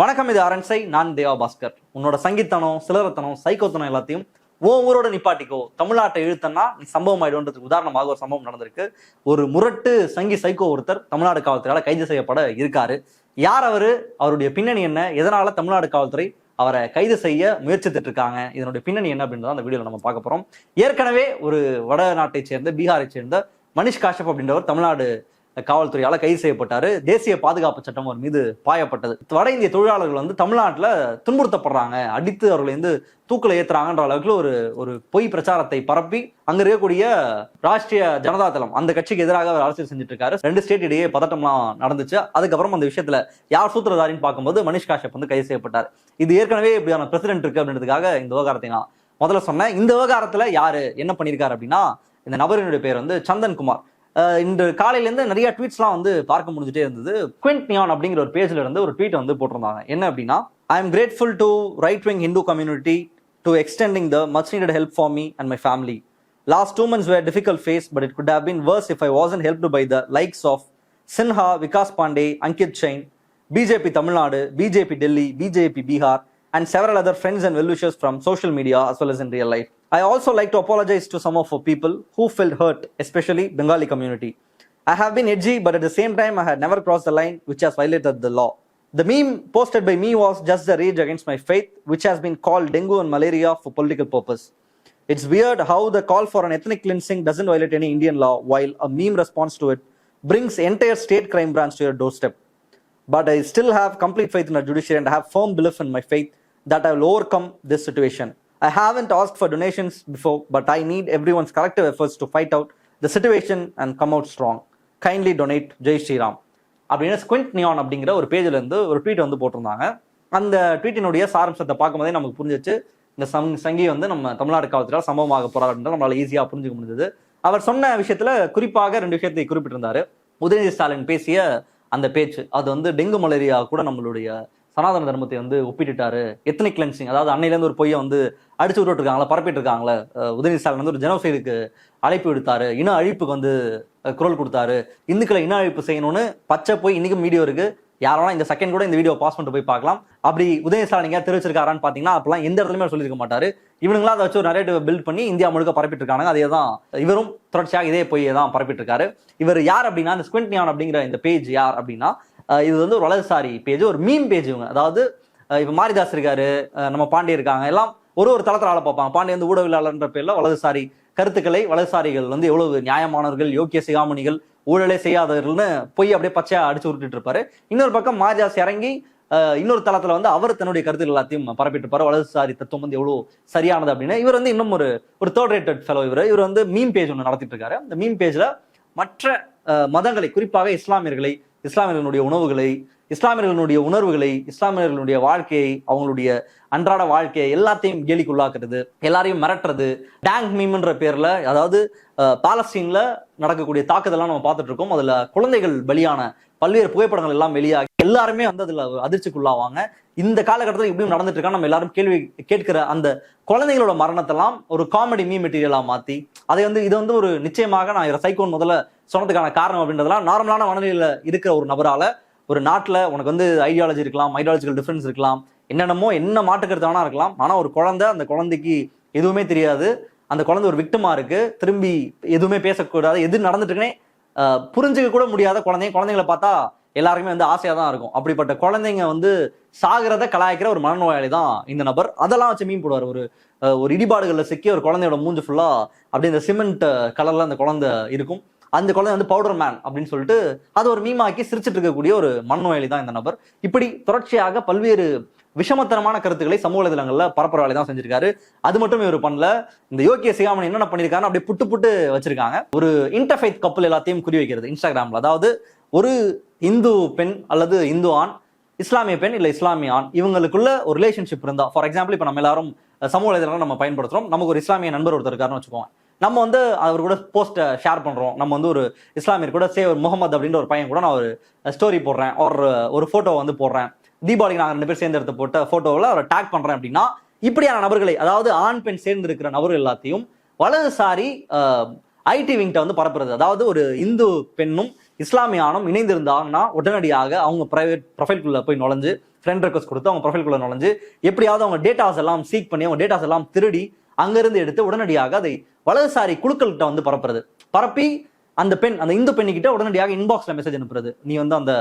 வணக்கம் இது அரண்சை நான் தேவா பாஸ்கர். உன்னோட சங்கீத்தனம் சிலரத்தனம் சைக்கோத்தனம் எல்லாத்தையும் ஓ ஊரோட நிப்பாட்டிக்கோ. தமிழ்நாட்டை இழுத்தன்னா நீ சம்பவம் ஆயிடும்ன்றதுக்கு உதாரணமாக ஒரு சம்பவம் நடந்திருக்கு. ஒரு முரட்டு சங்கி சைக்கோ ஒருத்தர் தமிழ்நாடு காவல்துறையால கைது செய்யப்பட இருக்காரு. யார் அவரு? அவருடைய பின்னணி என்ன? எதனால தமிழ்நாடு காவல்துறை அவரை கைது செய்ய முயற்சித்துட்டு இருக்காங்க இதனுடைய பின்னணி என்ன அப்படின்றத அந்த வீடியோல நம்ம பார்க்க போறோம். ஏற்கனவே ஒரு வடநாட்டை சேர்ந்த பீகாரை சேர்ந்த மனிஷ் காஷப் அப்படின்றவர் தமிழ்நாடு காவல்துறையால் கைது செய்யப்பட்டார். தேசிய பாதுகாப்பு சட்டம் அவர் மீது பாயப்பட்டது. வட இந்திய தொழிலாளர்கள் வந்து தமிழ்நாட்டில் துன்புறுத்தப்படுறாங்க. அடித்து அவர்களை வந்து தூக்கில் ஏத்துறாங்கன்ற அளவுக்கு ஒரு ஒரு பொய் பிரச்சாரத்தை பரப்பி அங்கே இருக்கக்கூடிய ராஷ்டிரிய ஜனதா தளம் அந்த கட்சிக்கு எதிராக அவர் அரசியல் செஞ்சுட்டு இருக்காரு ரெண்டு ஸ்டேட் இடையே பதட்டம்லாம் நடந்துச்சு. அதுக்கப்புறம் அந்த விஷயத்துல யார் சூத்திரதாரின்னு பார்க்கும்போது மனிஷ் காஷப் வந்து கைது செய்யப்பட்டார். இது ஏற்கனவே இப்படியான பிரசிடென்ட் இருக்கு அப்படின்றதுக்காக இந்த விவகாரத்தை நான் முதல்ல சொன்னேன். இந்த விவகாரத்துல யாரு என்ன பண்ணியிருக்காரு அப்படின்னா இந்த நபரினுடைய பேர் வந்து சந்தன் குமார் இன்று காலையிலேருந்து நிறைய ட்வீட்ஸ்லாம் வந்து பார்க்க முடிஞ்சுட்டே இருந்தது. குவிண்ட் நியான் அப்படிங்கிற ஒரு பேஜில் இருந்து ஒரு ட்வீட் வந்து போட்டிருந்தாங்க. என்ன அப்படின்னா I am grateful to right wing Hindu community to extending the much needed help for me and my family last two months were difficult phase but it could have been worse if I wasn't help by the likes of Sinha Vikas Pandey Ankit Jain BJP Tamil Nadu BJP Delhi BJP Bihar and several other friends and wellwishers from social media as well as in real life. I also like to apologize to some of people who felt hurt, especially Bengali community. I have been edgy, but at the same time, I had never crossed the line which has violated the law. The meme posted by me was just the rage against my faith, which has been called dengue and malaria for political purpose. It's weird how the call for an ethnic cleansing doesn't violate any Indian law, while a meme response to it brings entire state crime branch to your doorstep. But I still have complete faith in our judiciary and I have firm belief in my faith that I will overcome this situation. I haven't asked for donations before, but I need everyone's collective efforts to fight out the situation and come out strong. Kindly donate Jai Shriram அப்படின்னு squint neon அப்படிங்கிற ஒரு பேஜ்ல இருந்து ஒரு tweet வந்து போட்டிருந்தாங்க. அந்த ட்வீட்டினுடைய சாரம்சத்தை பார்க்கும்போதே நமக்கு புரிஞ்சிச்சு. இந்த சங் சங்கி வந்து நம்ம தமிழ்நாடு காவல்துறையால் சம்பவமாக போறாரு நம்மளால் ஈஸியாக புரிஞ்சுக்க முடிஞ்சது. அவர் சொன்ன விஷயத்தில் குறிப்பாக ரெண்டு விஷயத்தை குறிப்பிட்டிருந்தாரு. உதயநிதி ஸ்டாலின் பேசிய அந்த பேச்சு அது வந்து டெங்கு மலேரியா கூட நம்மளுடைய சனாதன தர்மத்தை வந்து ஒப்பிட்டுட்டாரு. எத்தனை கிளென்சிங் அதாவது அன்னையிலேருந்து ஒரு பொய்யை வந்து அடிச்சு விட்டுட்டு இருக்காங்களா பரப்பிட்டு இருக்காங்களே உதயநிதி ஸ்டாலின் வந்து ஒரு ஜெனோசைடுக்கு அழைப்பு விடுத்தாரு. இன அழிப்புக்கு வந்து குரல் கொடுத்தாரு. இந்துக்களை இன அழிப்பு செய்யணும்னு பச்சை போய் இன்னைக்கும் வீடியோ இருக்கு. யாரெல்லாம் இந்த செகண்ட் கூட இந்த வீடியோ பாஸ் பண்ணிட்டு போய் பார்க்கலாம். அப்படி உதயநிதி ஸ்டாலின் எங்கேயா தெரிவிச்சிருக்காரான்னு பார்த்தீங்கன்னா அப்பெல்லாம் எந்த இடத்துலயுமே சொல்லியிருக்க மாட்டாரு. இவனுங்களா அதை வச்சு ஒரு நிறைய பில்ட் பண்ணி இந்தியா முழுக்க பரப்பிட்டு இருக்காங்க அதே தான் இவரும் தொடர்ச்சியாக இதே போய் தான் பரப்பிட்டு இருக்காரு இவர் யார் அப்படின்னா இந்த ஸ்குவிண்ட் அப்படிங்கிற இந்த பேஜ் யார் அப்படின்னா இது வந்து ஒரு வலதுசாரி பேஜ் ஒரு மீம் பேஜ் இவங்க. அதாவது இப்போ மாரிதாஸ் இருக்காரு நம்ம பாண்டி இருக்காங்க எல்லாம் ஒரு ஒரு தளத்தில் ஆள பார்ப்பாங்க. பாண்டி வந்து ஊடகவியலாளர்ன்ற பேரில் வலதுசாரி கருத்துக்களை வலதுசாரிகள் வந்து எவ்வளவு நியாயமானவர்கள் யோக்கிய சிகாமணிகள் ஊழலே செய்யாதவர்கள்னு போய் அப்படியே பச்சையா அடிச்சு விட்டுட்டு இருப்பாரு. இன்னொரு பக்கம் மாரிதாஸ் இறங்கி இன்னொரு தளத்துல வந்து அவர் தன்னுடைய கருத்துக்கள் எல்லாத்தையும் பரப்பிட்டு இருப்பாரு. வலதுசாரி தத்துவம் வந்து எவ்வளவு சரியானது அப்படின்னு. இவர் வந்து இன்னும் ஒரு ஒரு தேர்ட் ரேட்டட் ஃபெலோ இவர். இவர் வந்து மீம் பேஜ் ஒன்று நடத்திட்டு இருக்காரு. அந்த மீம் பேஜ்ல மற்ற மதங்களை குறிப்பாக இஸ்லாமியர்களை இஸ்லாமியர்களுடைய உணவுகளை இஸ்லாமியர்களுடைய உணர்வுகளை இஸ்லாமியர்களுடைய வாழ்க்கையை அவங்களுடைய அன்றாட வாழ்க்கையை எல்லாத்தையும் கேலிக்குள்ளாக்குறது எல்லாரையும் மிரட்டுறது டேங்க் மீம்ன்ற பேர்ல அதாவது பாலஸ்தீனில் பாலஸ்தீன்ல நடக்கக்கூடிய தாக்குதலாம் நம்ம பார்த்துட்டு இருக்கோம் அதுல குழந்தைகள் பலியான பல்வேறு புகைப்படங்கள் எல்லாம் வெளியாகி எல்லாருமே வந்து அதுல அதிர்ச்சிக்குள்ளாவாங்க. இந்த காலகட்டத்தில் இப்படியும் நடந்துட்டு இருக்கா நம்ம எல்லாரும் கேள்வி கேட்கிற அந்த குழந்தைகளோட மரணத்தெல்லாம் ஒரு காமெடி மீ மெட்டீரியலா மாத்தி அதை வந்து இது வந்து ஒரு நிச்சயமாக நான் சைக்கோன் முதல்ல சொன்னதுக்கான காரணம் அப்படின்றதெல்லாம் நார்மலான மனநிலையில் இருக்கிற ஒரு நபரால் ஒரு நாட்டில் உனக்கு வந்து ஐடியாலஜி இருக்கலாம் ஐடியாலஜிக்கல் டிஃப்ரென்ஸ் இருக்கலாம் என்னென்னமோ என்ன மாட்டுக்கருத்து வேணா இருக்கலாம். ஆனால் ஒரு குழந்தை அந்த குழந்தைக்கு எதுவுமே தெரியாது. அந்த குழந்தை ஒரு விக்டமாக இருக்குது திரும்பி எதுவுமே பேசக்கூடாது. எது நடந்துட்டுருக்குன்னே புரிஞ்சுக்க கூட முடியாத குழந்தைங்க குழந்தைங்களை பார்த்தா எல்லாருக்குமே வந்து ஆசையாக தான் இருக்கும். அப்படிப்பட்ட குழந்தைங்க வந்து சாகிறத கலாய்க்கிற ஒரு மனநோயாளி தான் இந்த நபர். அதெல்லாம் வச்சு மீன் போடுவார். ஒரு ஒரு இடிபாடுகளில் சிக்கி ஒரு குழந்தையோட மூஞ்சு ஃபுல்லாக அப்படியே இந்த சிமெண்ட் கலரில் அந்த குழந்தை இருக்கும். அந்த குழந்தை வந்து பவுடர் மேன் அப்படின்னு சொல்லிட்டு அது ஒரு மீமாக்கி சிரிச்சிட்டு இருக்கக்கூடிய ஒரு மனநோயாளி தான் இந்த நபர். இப்படி தொடர்ச்சியாக பல்வேறு விஷமத்தனமான கருத்துக்களை சமூக வலைதளங்களில் பரப்புற வேலை தான் செஞ்சிருக்காரு. அது மட்டும் இவர் பண்ணல. இந்த யோகிய சிகாமணி என்னென்ன பண்ணிருக்காரு அப்படியே புட்டு புட்டு வச்சிருக்காங்க. ஒரு இன்டர்ஃபைத் கப்பல் எல்லாத்தையும் குறி வைக்கிறது இன்ஸ்டாகிராமில் அதாவது ஒரு இந்து பெண் அல்லது இந்து ஆண் இஸ்லாமிய பெண் இல்லை இஸ்லாமிய ஆண் இவங்களுக்குள்ள ஒரு ரிலேஷன்ஷிப் இருந்தால் ஃபார் எக்ஸாம்பிள் இப்போ நம்ம எல்லாரும் சமூக வலைதளங்களை நம்ம பயன்படுத்துறோம். நமக்கு ஒரு இஸ்லாமிய நண்பர் ஒருத்தர் இருக்காருன்னு வச்சுக்கோங்க. நம்ம வந்து அவர் கூட போஸ்ட்டை ஷேர் பண்றோம். நம்ம வந்து ஒரு இஸ்லாமியர் கூட சே ஒரு முகமது அப்படின்ற ஒரு பையன் கூட நான் ஒரு ஸ்டோரி போடுறேன். ஒரு ஒரு போட்டோ வந்து போடுறேன். தீபாவளிக்கு நாங்கள் ரெண்டு பேர் சேர்ந்து எடுத்து போட்ட போட்டோவில் அவரை டேக் பண்றேன் அப்படின்னா இப்படியான நபர்களை அதாவது ஆண் பெண் சேர்ந்து இருக்கிற நபர்கள் எல்லாத்தையும் வலதுசாரி ஐடி விங்கிட்ட வந்து பரப்புறது. அதாவது ஒரு இந்து பெண்ணும் இஸ்லாமிய ஆணும் இணைந்திருந்தாங்கன்னா உடனடியாக அவங்க ப்ரைவேட் ப்ரொஃபைல்குள்ளே போய் நுழைஞ்சு ஃப்ரெண்ட் ரெக்வஸ்ட் கொடுத்து அவங்க ப்ரொஃபைல்குள்ளே நுழைஞ்சு எப்படியாவது அவங்க டேட்டாஸ் எல்லாம் சீக் பண்ணி அவங்க டேட்டாஸ் எல்லாம் திருடி அங்கிருந்து எடுத்து உடனடியாக அதை வலதுசாரி குழுக்கள்கிட்ட வந்து பரப்புறது. பரப்பி அந்த பெண் அந்த இந்து பெண்ணுக்கிட்ட உடனடியாக இன்பாக்ஸ்ல மெசேஜ் அனுப்புறது. நீ வந்து அந்த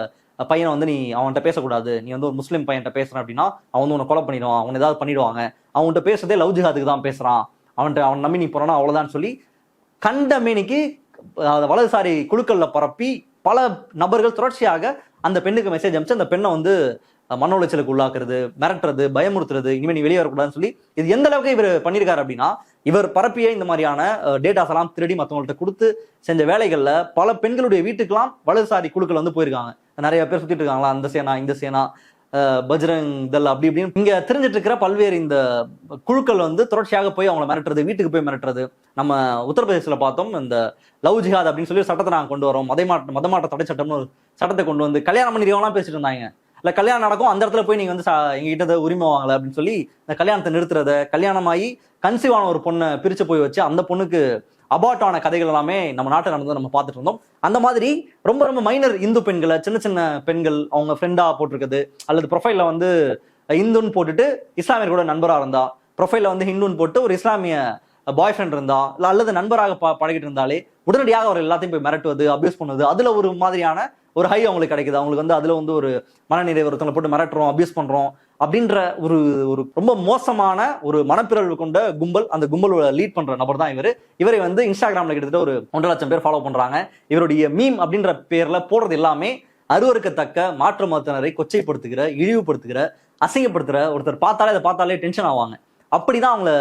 பையனை வந்து நீ அவன்கிட்ட பேசக்கூடாது. நீ வந்து ஒரு முஸ்லீம் பையன்கிட்ட பேசுற அப்படின்னா அவன் வந்து உன்னை கொலை பண்ணிடுவான். அவன் ஏதாவது பண்ணிடுவாங்க. அவன்கிட்ட பேசுறதே லவ் ஜிஹாதுக்கு தான் பேசுறான். அவன்கிட்ட அவன் நம்பி நீ போறானா அவ்வளவுதான் சொல்லி கண்ட மேனிக்கு வலதுசாரி குழுக்கள்ல பரப்பி பல நபர்கள் தொடர்ச்சியாக அந்த பெண்ணுக்கு மெசேஜ் அனுப்பிச்சு அந்த பெண்ணை வந்து மன உளைச்சலுக்கு உள்ளாக்குறது மிரட்டுறது பயமுறுத்துறது இனிமேல் நீ வெளியே வரக்கூடாதுன்னு சொல்லி இது எந்த அளவுக்கு இவர் பண்ணியிருக்காரு அப்படின்னா இவர் பரப்பிய இந்த மாதிரியான டேட்டாஸ் எல்லாம் திருடி மற்றவங்கள்ட்ட கொடுத்து செஞ்ச வேலைகளில் பல பெண்களுடைய வீட்டுக்கெல்லாம் வலதுசாரி குழுக்கள் வந்து போயிருக்காங்க. நிறைய பேர் சுத்திட்டு இருக்காங்களா அந்த சேனா இந்த சேனா பஜ்ரங் தல் அப்படி இப்படின்னு. இங்க தெரிஞ்சிட்டு இருக்கிற பல்வேறு இந்த குழுக்கள் வந்து தொடர்ச்சியாக போய் அவங்கள மிரட்டுறது வீட்டுக்கு போய் மிரட்டுறது. நம்ம உத்தரப்பிரதேசத்துல பார்த்தோம் இந்த லவ் ஜிஹாத் அப்படின்னு சொல்லி சட்டத்தை நாங்கள் கொண்டு வரோம். மத மாற்ற மத தடை சட்டம்னு ஒரு சட்டத்தை கொண்டு வந்து கல்யாணம் பண்ணிடுவோம்லாம் பேசிட்டு இருந்தாங்க. இல்லை கல்யாணம் நடக்கும் அந்த இடத்துல போய் நீங்கள் வந்து சா எங்ககிட்ட இதை உரிமை வாங்கலை அப்படின்னு சொல்லி இந்த கல்யாணத்தை நிறுத்துறத கல்யாணமாகி கன்சீவ் ஆன ஒரு பொண்ணை பிரித்து போய் வச்சு அந்த பொண்ணுக்கு அபார்ட் ஆன கதைகள் எல்லாமே நம்ம நாட்டில் நடந்து நம்ம பார்த்துட்டு இருந்தோம். அந்த மாதிரி ரொம்ப ரொம்ப மைனர் இந்து பெண்களை சின்ன சின்ன பெண்கள் அவங்க ஃப்ரெண்டாக போட்டிருக்குது அல்லது ப்ரொஃபைலில் வந்து இந்துன்னு போட்டுட்டு இஸ்லாமியர் கூட நண்பராக இருந்தா ப்ரொஃபைலில் வந்து ஹிந்துன்னு போட்டு ஒரு இஸ்லாமிய பாய் ஃப்ரெண்ட் இருந்தா இல்லை அல்லது நண்பராக ப- பழகிட்டு இருந்தாலே உடனடியாக அவர் எல்லாத்தையும் போய் மிரட்டுவது அபியூஸ் பண்ணுவது அதில் ஒரு மாதிரியான ஒரு ஹை அவங்களுக்கு கிடைக்குது. அவங்களுக்கு வந்து அதில் வந்து ஒரு மனநிறைவு ஒருத்தங்களை போட்டு மிரட்டுறோம் அபியூஸ் பண்ணுறோம் அப்படின்ற ஒரு ஒரு ரொம்ப மோசமான ஒரு மனப்பிறழ்வு கொண்ட கும்பல் அந்த கும்பலோட லீட் பண்ற நபர் தான் இவர். இவரை வந்து இன்ஸ்டாகிராம்ல கிட்டத்தட்ட ஒரு ஒன்றரை லட்சம் பேர் ஃபாலோ பண்றாங்க. இவருடைய மீம் அப்படின்ற பேர்ல போடுறது எல்லாமே அருவருக்கத்தக்க மாற்று மதத்தினரை கொச்சைப்படுத்துகிற இழிவுபடுத்துகிற அசிங்கப்படுத்துகிற ஒருத்தர் பார்த்தாலே அதை பார்த்தாலே டென்ஷன் ஆவாங்க. அப்படிதான் அவங்கள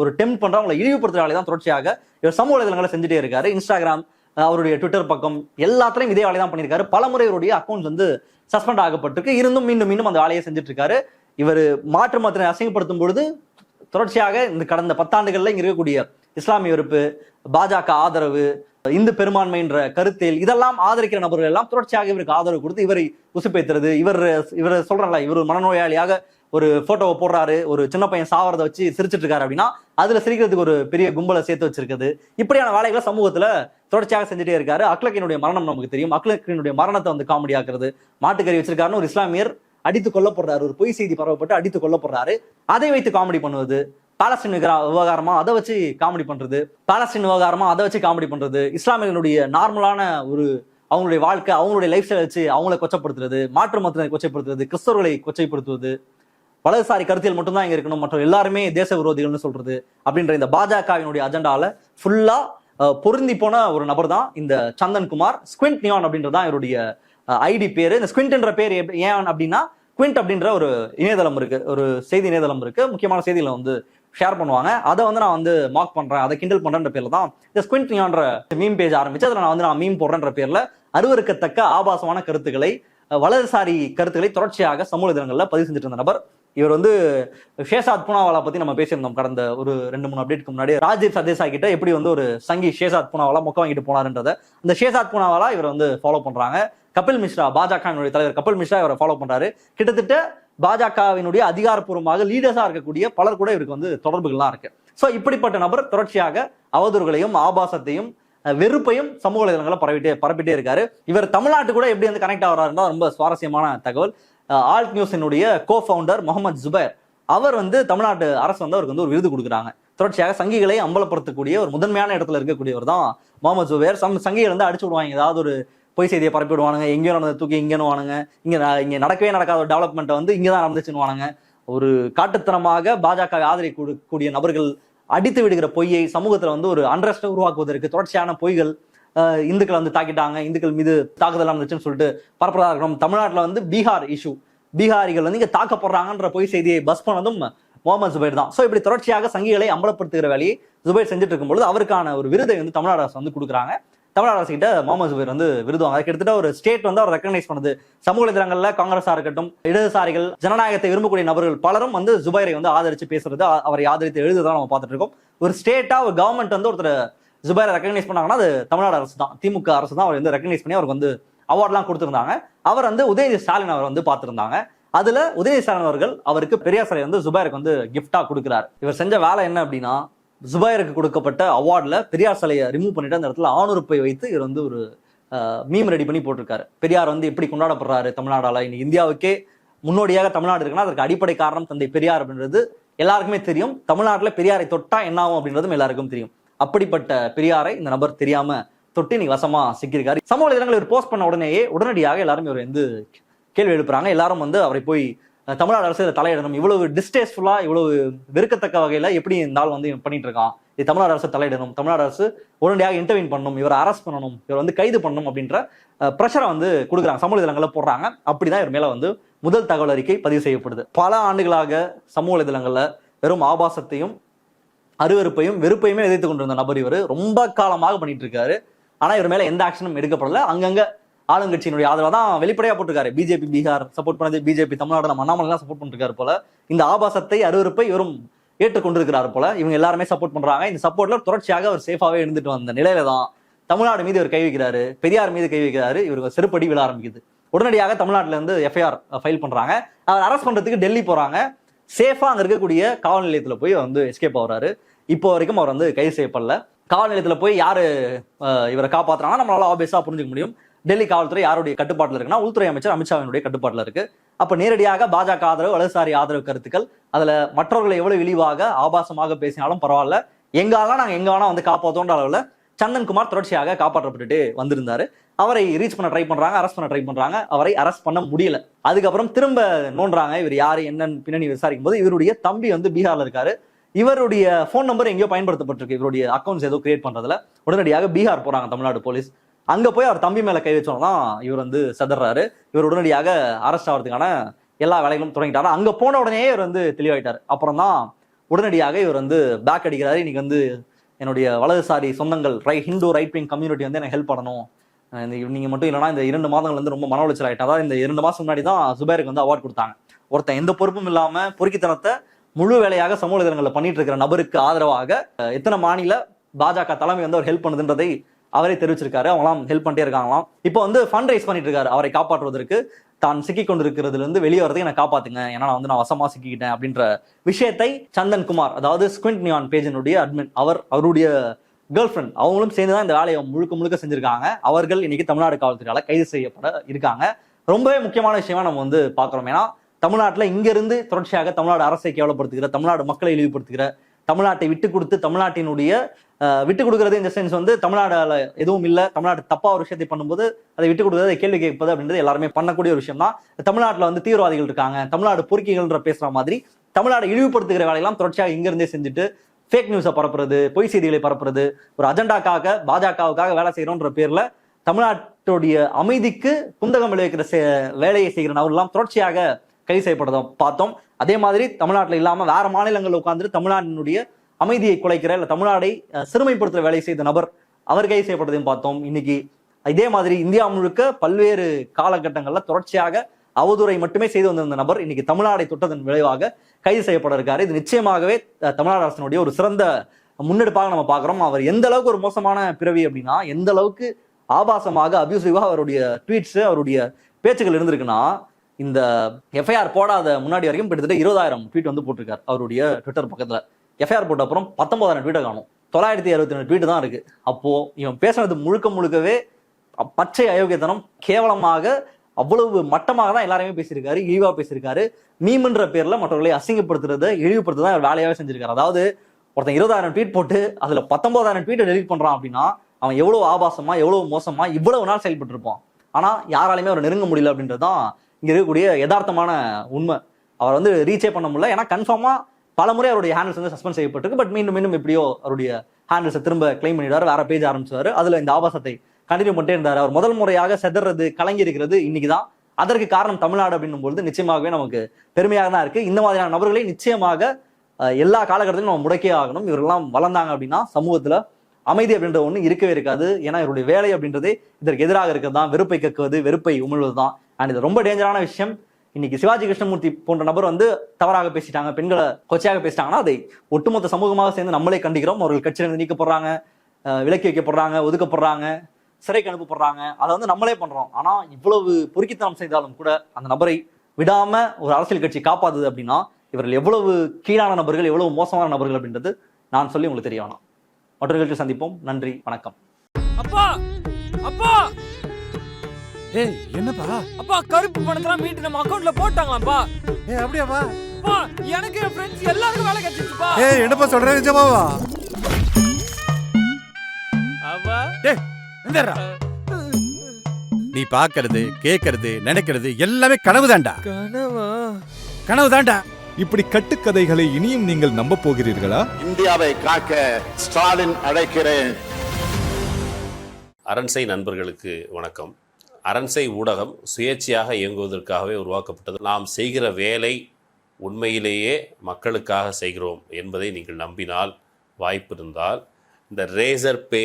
ஒரு டெம்ப் பண்ற அவங்களை இழிவுபடுத்துறாலே தான் தொடர்ச்சியாக இவர் சமூக வலைதளங்களை செஞ்சுட்டே இருக்காரு. இன்ஸ்டாகிராம் அவருடைய ட்விட்டர் பக்கம் எல்லாத்துலயும் இதே வேலையை தான் பண்ணியிருக்காரு பலமுறை இவருடைய அக்கௌண்ட்ஸ் வந்து சஸ்பெண்ட் ஆகப்பட்டிருக்கு. இருந்தும் மீண்டும் மீண்டும் அந்த வேலையை செஞ்சுட்டு இருக்காரு இவர் மாற்று மதத்தினை அசிங்கப்படுத்தும் பொழுது தொடர்ச்சியாக இந்த கடந்த பத்தாண்டுகளில் இங்கே இருக்கக்கூடிய இஸ்லாமிய வெறுப்பு பாஜக ஆதரவு இந்து பெரும்பான்மைன்ற கருத்தில் இதெல்லாம் ஆதரிக்கிற நபர்கள் எல்லாம் தொடர்ச்சியாக இவருக்கு ஆதரவு கொடுத்து இவரை உசுப்பேத்துறது. இவர் இவர் சொல்றாங்களா இவர் மனநோயாளியாக ஒரு போட்டோவை போடுறாரு ஒரு சின்ன பையன் சாவரத வச்சு சிரிச்சிட்டு இருக்காரு அப்படின்னா அதுல சிரிக்கிறதுக்கு ஒரு பெரிய கும்பலை சேர்த்து வச்சிருக்குது. இப்படியான வேலைகளை சமூகத்துல தொடர்ச்சியாக செஞ்சுட்டே இருக்காரு. அக்லக்கினுடைய மரணம் நமக்கு தெரியும். அக்லக்கினுடைய மரணத்தை வந்து காமெடி ஆக்குறது. மாட்டுக்கறி வச்சிருக்காருன்னு ஒரு இஸ்லாமியர் அடித்து கொல்லப்படுறாரு. ஒரு பொய் செய்தி பரவப்பட்டு அடித்து கொல்லப்படுறாரு. அதை வைத்து காமெடி பண்ணுவது. பாலஸ்தீன் விவகாரமா அதை வச்சு காமெடி பண்றது. பாலஸ்தீன் விவகாரமா அதை வச்சு காமெடி பண்றது. இஸ்லாமியர்களுடைய நார்மலான ஒரு அவங்களுடைய வாழ்க்கை அவங்களுடைய லைஃப் ஸ்டைல் வச்சு அவங்கள கொச்சப்படுத்துறது. மாற்று மதத்தினரை கொச்சைப்படுத்துறது. கிறிஸ்தவர்களை கொச்சைப்படுத்துவது. வலதுசாரி கருத்தியல் மட்டும்தான் இங்க இருக்கணும். மற்றும் எல்லாருமே தேச விரோதிகள்னு சொல்றது அப்படின்ற இந்த பாஜகவினுடைய அஜெண்டால ஃபுல்லா பொருந்தி போன ஒரு நபர் தான் இந்த சந்தன் குமார் ஸ்குவிண்ட் நியான் அப்படின்றது தான் இவருடைய ஐடி பேரு. இந்த ஸ்குவிண்ட்ன்ற பேர் எப்படி- ஏன் அப்படின்னா குவிண்ட் அப்படின்ற ஒரு இணையதளம் இருக்கு. ஒரு செய்தி இணையதளம் இருக்கு. முக்கியமான செய்திகளை வந்து ஷேர் பண்ணுவாங்க. அதை வந்து நான் வந்து மார்க் பண்றேன். அதை கிண்டல் பண்றேன்ற பேர்ல தான் இந்த ஸ்குவிண்ட் நியான்ற மீம் பேஜ் ஆரம்பிச்சு அதில் நான் வந்து நான் மீம் போடுறேன்ற பேர்ல அருவருக்கத்தக்க ஆபாசமான கருத்துக்களை வலதுசாரி கருத்துக்களை தொடர்ச்சியாக சமூக தினங்களில் பதிவு செஞ்சுட்டு இருந்த நபர் இவர் வந்து ஷேசாத் பூனாவாலா பத்தி நம்ம பேசியிருந்தோம் கடந்த ஒரு ரெண்டு மூணு அப்டேட்க்கு முன்னாடி. ராஜீவ் சர்தேசாய் கிட்ட எப்படி வந்து ஒரு சங்கி ஷேசாத் பூனாவாலா மொக்க வாங்கிட்டு போனாருன்றத இந்த ஷேசாத் பூனாவாலா இவர் வந்து ஃபாலோ பண்றாங்க. கபில் மிஸ்ரா பாஜகவினுடைய தலைவர் கபில் மிஸ்ரா இவரை ஃபாலோ பண்றாரு. கிட்டத்தட்ட பாஜகவினுடைய அதிகாரப்பூர்வமாக லீடர்ஸா இருக்கக்கூடிய பலர் கூட இவருக்கு வந்து தொடர்புகள்லாம் இருக்கு. சோ இப்படிப்பட்ட நபர் தொடர்ச்சியாக அவதூறுகளையும் ஆபாசத்தையும் வெறுப்பையும் சமூக வலைதளங்களை பரவிட்டே பரப்பிட்டே இருக்காரு. இவர் தமிழ்நாட்டு கூட எப்படி வந்து கனெக்ட் ஆகிறாருன்னா ரொம்ப சுவாரஸ்யமான தகவல். ஆல்ட் நியூஸினுடைய கோ ஃபவுண்டர் முகமது ஜுபைர். அவர் வந்து தமிழ்நாட்டு அரசு வந்து அவருக்கு வந்து ஒரு விருது கொடுக்குறாங்க. தொடர்ச்சியாக சங்கிகளை அம்பலப்படுத்தக்கூடிய ஒரு முதன்மையான இடத்துல இருக்கக்கூடியவர் தான் முகமது ஜுபேர். சம் சங்கிகள் வந்து அடிச்சு விடுவாங்க. ஏதாவது ஒரு பொய் செய்தியை பரப்பி விடுவானுங்க. எங்கேயோ நடந்த தூக்கி இங்கேன்னு வானுங்க. இங்கே இங்கே நடக்கவே நடக்காத ஒரு டெவலப்மெண்ட்டை வந்து இங்கே தான் நடந்துச்சுன்னு வானுங்க. ஒரு காட்டுத்தனமாக பாஜக ஆதரிக்கக்கூடிய நபர்கள் அடித்து விடுகிற பொய்யை சமூகத்தில் வந்து ஒரு அண்ட்ரஸ்ட உருவாக்குவதற்கு தொடர்ச்சியான பொய்கள் இந்துக்களை வந்து தாக்கிட்டாங்க இந்துக்கள் மீது தாக்குதல் நடந்துச்சுன்னு சொல்லிட்டு பரப்புறதா இருக்கணும். தமிழ்நாட்டில் வந்து பீகார் இஷ்யூ பீகாரிகள் வந்து இங்க தாக்கப்படுறாங்கன்ற பொய் செய்தியை பஸ் பண்ணதும் முகமது ஜுபைர் தான். ஸோ இப்படி தொடர்ச்சியாக சங்கிகளை அம்பலப்படுத்துகிற வேலையை ஜுபைர் செஞ்சுட்டு இருக்கும்பொழுது அவருக்கான ஒரு விருதை வந்து தமிழ்நாடு அரசு வந்து கொடுக்குறாங்க. தமிழ்நாடு அரசு கிட்ட முகமது ஜுபைர் வந்து விருது வாங்க கிட்டத்தட்ட ஒரு ஸ்டேட் வந்து அவர் ரெக்கக்னைஸ் பண்ணுது. சமூக இதழங்களில் காங்கிரஸாக இருக்கட்டும் இடதுசாரிகள் ஜனநாயகத்தை விரும்பக்கூடிய நபர்கள் பலரும் வந்து ஜுபைரை வந்து ஆதரித்து பேசுறது அவரை ஆதரித்து எழுதுதான் நம்ம பார்த்துட்டு இருக்கோம். ஒரு ஸ்டேட்டாக ஒரு கவர்மெண்ட் வந்து ஒருத்தர் ஜுபைரை ரெக்கக்னைஸ் பண்ணாங்கன்னா அது தமிழ்நாடு அரசு தான். திமுக அரசு தான் அவர் வந்து ரெக்கக்னைஸ் பண்ணி அவருக்கு வந்து அவார்ட்லாம் கொடுத்துருந்தாங்க. அவர் வந்து உதயநிதி ஸ்டாலின் அவர் வந்து பார்த்துருந்தாங்க. அதுல உதயநிதி ஸ்டாலின் அவர்கள் அவருக்கு பெரியார் சிலை வந்து ஜுபைருக்கு வந்து கிஃப்டா கொடுக்குறாரு. இவர் செஞ்ச வேலை என்ன அப்படின்னா ஜுபைருக்கு கொடுக்கப்பட்ட அவார்டில் பெரியார் சிலையை ரிமூவ் பண்ணிட்டு அந்த இடத்துல ஆணுறுப்பை வைத்து இவர் வந்து ஒரு மீம் ரெடி பண்ணி போட்டிருக்காரு. பெரியார் வந்து எப்படி கொண்டாடப்படுறாரு தமிழ்நாடால. இன்னைக்கு இந்தியாவுக்கே முன்னோடியாக தமிழ்நாடு இருக்குன்னா அதற்கு அடிப்படை காரணம் தந்தை பெரியார் அப்படின்றது எல்லாருக்குமே தெரியும். தமிழ்நாட்டில் பெரியாரை தொட்டா என்ன ஆகும் அப்படின்றதும் எல்லாருக்கும் தெரியும். அப்படிப்பட்ட பெரியாரை இந்த நபர் தெரியாம தொட்டு இன்னைக்கு வசமா சிக்கியிருக்காரு. சமூக வலைதளங்கள் இவர் போஸ்ட் பண்ண உடனேயே உடனடியாக எல்லாரும் இவர் வந்து கேள்வி எழுப்புறாங்க. எல்லாரும் வந்து அவரை போய் தமிழ்நாடு அரசு இதை தலையிடணும். இவ்வளவு டிஸ்டேஸ்ஃபுல்லா இவ்வளவு வெறுக்கத்தக்க வகையில எப்படி இந்த ஆள் வந்து பண்ணிட்டு இருக்கான்? இது தமிழ்நாடு அரசு தலையிடணும். தமிழ்நாடு அரசு உடனடியாக இன்டர்வியூன் பண்ணணும். இவரை அரெஸ்ட் பண்ணணும். இவர் வந்து கைது பண்ணணும் அப்படின்ற ப்ரெஷரை வந்து கொடுக்குறாங்க. சமூக வலைதளங்கள்ல போடுறாங்க. அப்படிதான் இவர் மேல வந்து முதல் தகவல் அறிக்கை பதிவு செய்யப்படுது. பல ஆண்டுகளாக சமூக இதழங்களில் வெறும் ஆபாசத்தையும் அருவருப்பையும் வெறுப்பையுமே எதிர்த்து கொண்டிருந்த நபர் இவர் ரொம்ப காலமாக பண்ணிட்டு இருக்காரு ஆனா இவர் மேல எந்த ஆக்ஷனும் எடுக்கப்படல. அங்கங்க ஆளுங்கட்சியினுடைய ஆதரவு தான் வெளிப்படையா போட்டிருக்காரு. பிஜேபி பீகார் சப்போர்ட் பண்ணது பிஜேபி தமிழ்நாடு நம்ம அண்ணாமலை சப்போர்ட் பண்ணிருக்காரு போல. இந்த ஆபாசத்தை அருவறுப்பை இவரும் ஏற்றுக்கொண்டிருக்கிறார் போல. இவங்க எல்லாருமே சப்போர்ட் பண்றாங்க. இந்த சப்போர்ட்ல தொடர்ச்சியாக அவர் சேஃபாவே இருந்துட்டு வந்த நிலையில தான் தமிழ்நாடு மீது இவர் கை வைக்கிறாரு. பெரியார் மீது கை வைக்கிறாரு. இவருக்கு செருப்படி விழ ஆரம்பிக்குது. உடனடியாக தமிழ்நாட்டுல இருந்து எஃப்ஐஆர் ஃபைல் பண்றாங்க. அவர் அரெஸ்ட் பண்றதுக்கு டெல்லி போறாங்க. சேஃபா அங்க இருக்கக்கூடிய காவல் நிலையத்துல போய் வந்து எஸ்கேப் ஆகுறாரு. இப்போ வரைக்கும் அவர் வந்து கைது செய்யப்படல. காவல் நிலையத்துல போய் யாரு இவரை காப்பாத்துறாங்க நம்மளால ஆபியஸா புரிஞ்சுக்க முடியும். டெல்லி காவல்துறை யாருடைய கட்டுப்பாட்டில் இருக்குன்னா உள்துறை அமைச்சர் அமித்ஷாவினுடைய கட்டுப்பாட்டில் இருக்கு. அப்ப நேரடியாக பாஜக ஆதரவு வலதுசாரி ஆதரவு கருத்துக்கள் அதுல மற்றவர்களை எவ்வளவு இழிவாக ஆபாசமாக பேசினாலும் பரவாயில்ல. எங்காலாம் நாங்க எங்க வேணா வந்து காப்பாத்தோன்ற அளவுல சந்தன்குமார் தொடர்ச்சியாக காப்பாற்றப்பட்டுட்டு வந்திருந்தாரு. அவரை ரீச் பண்ண ட்ரை பண்றாங்க அரெஸ்ட் பண்ண ட்ரை பண்றாங்க. அவரை அரெஸ்ட் பண்ண முடியல. அதுக்கப்புறம் திரும்ப நோண்டுறாங்க. இவர் யாரு என்னன்னு பின்னணி விசாரிக்கும் போது இவருடைய தம்பி வந்து பீகார்ல இருக்காரு. இவருடைய ஃபோன் நம்பர் எங்கேயோ பயன்படுத்தப்பட்டிருக்கு. இவருடைய அக்கௌண்ட்ஸ் ஏதோ கிரியேட் பண்றதுல. உடனடியாக பீகார் போறாங்க தமிழ்நாடு போலீஸ் அங்க போய் அவர் தம்பி மேல கை வச்சோன்னா இவர் வந்து செதறாரு. இவர் உடனடியாக அரெஸ்ட் ஆகிறதுக்கான எல்லா வேலைகளும் தொடங்கிட்டாரு. அங்க போன உடனே இவர் வந்து தெளிவாயிட்டார். அப்புறம் தான் உடனடியாக இவர் வந்து பேக் அடிக்கிறாரு. இன்னைக்கு வந்து என்னுடைய வலதுசாரி சொந்தங்கள் ரை ஹிந்து ரைட் விங் கம்யூனிட்டி வந்து எனக்கு ஹெல்ப் பண்ணணும். இந்த நீங்க மட்டும் இல்லைனா இந்த இரண்டு மாதங்கள் வந்து ரொம்ப மன உளைச்சல் ஆகிட்டா அதாவது இந்த இரண்டு மாசம் முன்னாடி தான் சுபேருக்கு வந்து அவார்ட் கொடுத்தாங்க. ஒருத்தன் எந்த பொறுப்பும் இல்லாம பொறுக்கித்தனத்தை முழு வேலையாக சமூக வலைதளங்களில் பண்ணிட்டு இருக்கிற நபருக்கு ஆதரவாக எத்தனை மாநில பாஜக தலைமை வந்து அவர் ஹெல்ப் பண்ணுதுன்றதை அவரே தெரிவிச்சிருக்காரு. அவங்களாம் ஹெல்ப் பண்ணிட்டே இருக்காங்களாம். இப்போ வந்து ஃபண்ட் ரைஸ் பண்ணிட்டு இருக்காரு. அவரை காப்பாற்றுவதற்கு தான் சிக்கி கொண்டிருக்கிறதுல இருந்து வெளியே வரதுக்கு என்னை காப்பாத்துங்க. ஏன்னா நான் வந்து நான் வசமா சிக்கிக்கிட்டேன் அப்படின்ற விஷயத்தை சந்தன் குமார் அதாவது ஸ்குவிண்ட் நியான் பேஜினுடைய அட்மின் அவர் அவருடைய கேர்ள் ஃப்ரெண்ட் அவங்களும் சேர்ந்து தான் இந்த வேலையை முழுக்க முழுக்க செஞ்சிருக்காங்க. அவர்கள் இன்னைக்கு தமிழ்நாடு காவல்துறையால் கைது செய்யப்பட இருக்காங்க. ரொம்பவே முக்கியமான விஷயமா நம்ம வந்து பார்க்குறோம். ஏன்னா தமிழ்நாட்டில் இங்கிருந்து தொடர்ச்சியாக தமிழ்நாடு அரசை கேவலப்படுத்துகிற தமிழ்நாடு மக்களை இழிவுபடுத்துகிற தமிழ்நாட்டை விட்டு கொடுத்து தமிழ்நாட்டினுடைய விட்டு கொடுக்கறது இந்த சென்ஸ் வந்து தமிழ்நாடுல எதுவும் இல்லை தமிழ்நாடு தப்பா ஒரு விஷயத்தை பண்ணும்போது அதை விட்டு கொடுக்கறது கேள்வி கேட்பது அப்படின்றது எல்லாருமே பண்ணக்கூடிய ஒரு விஷயம் தான் தமிழ்நாட்டில் வந்து தீவிரவாதிகள் இருக்காங்க தமிழ்நாடு பொறுக்கிகள்ன்ற பேசுற மாதிரி தமிழ்நாடு இழிவுபடுத்துகிற வேலையெல்லாம் தொடர்ச்சியாக இங்கிருந்தே செஞ்சுட்டு ஃபேக் நியூஸை பரப்புறது பொய் செய்திகளை பரப்புறது ஒரு அஜெண்டாக்காக பாஜகவுக்காக வேலை செய்கிறோன்ற பேரில் தமிழ்நாட்டுடைய அமைதிக்கு குந்தகம் விளைவிக்கிற செ- வேலையை செய்கிற நபர்லாம் தொடர்ச்சியாக கைது செய்யப்படுறத பார்த்தோம். அதே மாதிரி தமிழ்நாட்டில் இல்லாமல் வேற மாநிலங்களில் உட்காந்துட்டு தமிழ்நாட்டினுடைய அமைதியை குலைக்கிற இல்லை தமிழ்நாடை சிறுமைப்படுத்துகிற வேலை செய்த நபர் அவர் கைது செய்யப்பட்டதையும் பார்த்தோம். இன்னைக்கு இதே மாதிரி இந்தியா முழுக்க பல்வேறு காலகட்டங்களில் தொடர்ச்சியாக அவதூறை மட்டுமே செய்து வந்திருந்த நபர் இன்னைக்கு தமிழ்நாடை தொட்டதன் விளைவாக கைது செய்யப்பட இருக்காரு இது நிச்சயமாகவே தமிழ்நாடு அரசனுடைய ஒரு சிறந்த முன்னெடுப்பாக நம்ம பார்க்குறோம். அவர் எந்த அளவுக்கு ஒரு மோசமான பிறவி அப்படின்னா எந்த அளவுக்கு ஆபாசமாக அபியூசிவாக அவருடைய ட்வீட்ஸு அவருடைய பேச்சுகள் இருந்திருக்குன்னா இந்த எஃப்ஐஆர் போடாத முன்னாடி வரைக்கும் கிட்டத்தட்ட இருபதாயிரம் ட்வீட் வந்து போட்டிருக்காரு அவருடைய ட்விட்டர் பக்கத்தில். எஃப்ஐஆர் போட்ட அப்புறம் பத்தொன்பதாயிரம் ட்வீட்டை காணும். தொள்ளாயிரத்தி அறுபத்தி ரெண்டு ட்வீட் தான் இருக்குது அப்போது இவன் பேசுனது முழுக்க முழுக்கவே பச்சை அயோக்கியத்தனம் கேவலமாக அவ்வளவு மட்டமாக தான் எல்லாருமே பேசியிருக்காரு இழிவா பேசியிருக்காரு. மீம்ன்ற பேர்ல மற்றவர்களை அசிங்கப்படுத்துறத இழிவுபடுத்த தான் வேலையாவே செஞ்சிருக்காரு. அதாவது ஒருத்தன் இருபதாயிரம் ட்வீட் போட்டு அதுல பத்தொன்பதாயிரம் ட்வீட்டை டெலிட் பண்றான் அப்படின்னா அவன் எவ்வளவு ஆபாசமா எவ்வளவு மோசமா இவ்வளவு நாள் செயல்பட்டு இருப்பான் ஆனா யாராலையுமே அவரை நெருங்க முடியல அப்படின்றது தான் இங்க இருக்கக்கூடிய யதார்த்தமான உண்மை. அவர் வந்து ரீச்சே பண்ண முடியல. ஏன்னா கன்ஃபார்மா பல முறை அவருடைய ஹேண்டில்ஸ் வந்து சஸ்பெண்ட் செய்யப்பட்டிருக்கு. பட் மீண்டும் மீண்டும் எப்படியோ அவருடைய ஹேண்டில்ஸை திரும்ப கிளைம் பண்ணிடுவார். வேற பேஜ் ஆரம்பிச்சாரு அதுல இந்த ஆபாசத்தை கண்டினியூ பண்ணிட்டே இருந்தார். அவர் முதல் முறையாக செதறது கலங்கி இருக்கிறது இன்னைக்கு தான் அதற்கு காரணம் தமிழ்நாடு அப்படின்னும் பொழுது நிச்சயமாகவே நமக்கு பெருமையாக தான் இருக்கு. இந்த மாதிரியான நபர்களை நிச்சயமாக எல்லா காலகட்டத்திலும் நம்ம முடக்கே ஆகணும். இவரெல்லாம் வளர்ந்தாங்க அப்படின்னா சமூகத்துல அமைதி அப்படின்ற ஒண்ணு இருக்கவே இருக்காது. ஏன்னா இவருடைய வேலை அப்படின்றதே இதற்கு எதிராக இருக்கிறது தான். வெறுப்பை கக்குவது வெறுப்பை உமிழ்வது தான் அண்ட் இது ரொம்ப டேஞ்சரான விஷயம். இன்னைக்கு சிவாஜி கிருஷ்ணமூர்த்தி போன்ற நபர் வந்து தவறாக பேசிட்டாங்க. பெண்களை கொச்சையாக பேசிட்டாங்கன்னா அதை ஒட்டுமொத்த சமூகமாக சேர்ந்து நம்மளே கண்டிக்கிறோம். அவர்கள் கட்சியிலிருந்து நீக்கப்படுறாங்க விலக்கி வைக்கப்படுறாங்க ஒதுக்கப்படுறாங்க. சிறைக்கு அனுப்பப்படுறாங்க. அதை வந்து நம்மளே பண்றோம். ஆனா இவ்வளவு பொறுக்கித்தனம் செய்தாலும் கூட அந்த நபரை விடாம ஒரு அரசியல் கட்சி காப்பாத்துது அப்படின்னா இவர்கள் எவ்வளவு கீழான நபர்கள் எவ்வளவு மோசமான நபர்கள் அப்படின்றது நான் சொல்லி உங்களுக்கு தெரிய வேணாம். மற்றொரு நிகழ்ச்சியில் சந்திப்போம். நன்றி வணக்கம். அப்பா! அப்பா! ஏய் என்னப்பா? அப்பா கருப்பு பணத்தெல்லாம் மீட்டு நம்ம அக்கவுண்ட்ல போட்டாங்களாம்ப்பா. ஏய் அப்படியாப்பா அப்பா எனக்கு என் ஃப்ரெண்ட்ஸ் எல்லாருக்கும் வேலை கிடைச்சிச்சுப்பா ஏய் என்னப்பா சொல்ற நிஜமாவா? அப்பா டேய் இந்தடா நீ பாக்குறது கேக்குறது நினைக்கிறது எல்லாமே கனவுதான்டா. கனவா? கனவுதான்டா. இப்படி கட்டுக்கதைகளை இனியும் நீங்கள் நம்ப போகிறீர்களா? இந்தியாவை காக்க ஸ்டாலின் அழைக்கிறேன். அரண்சை நண்பர்களுக்கு வணக்கம். அரண்சை ஊடகம் சுயேட்சையாக இயங்குவதற்காகவே உருவாக்கப்பட்டது. நாம் செய்கிற வேலை உண்மையிலேயே மக்களுக்காக செய்கிறோம் என்பதை நீங்கள் நம்பினால் வாய்ப்பு இருந்தால் இந்த ரேசர் பே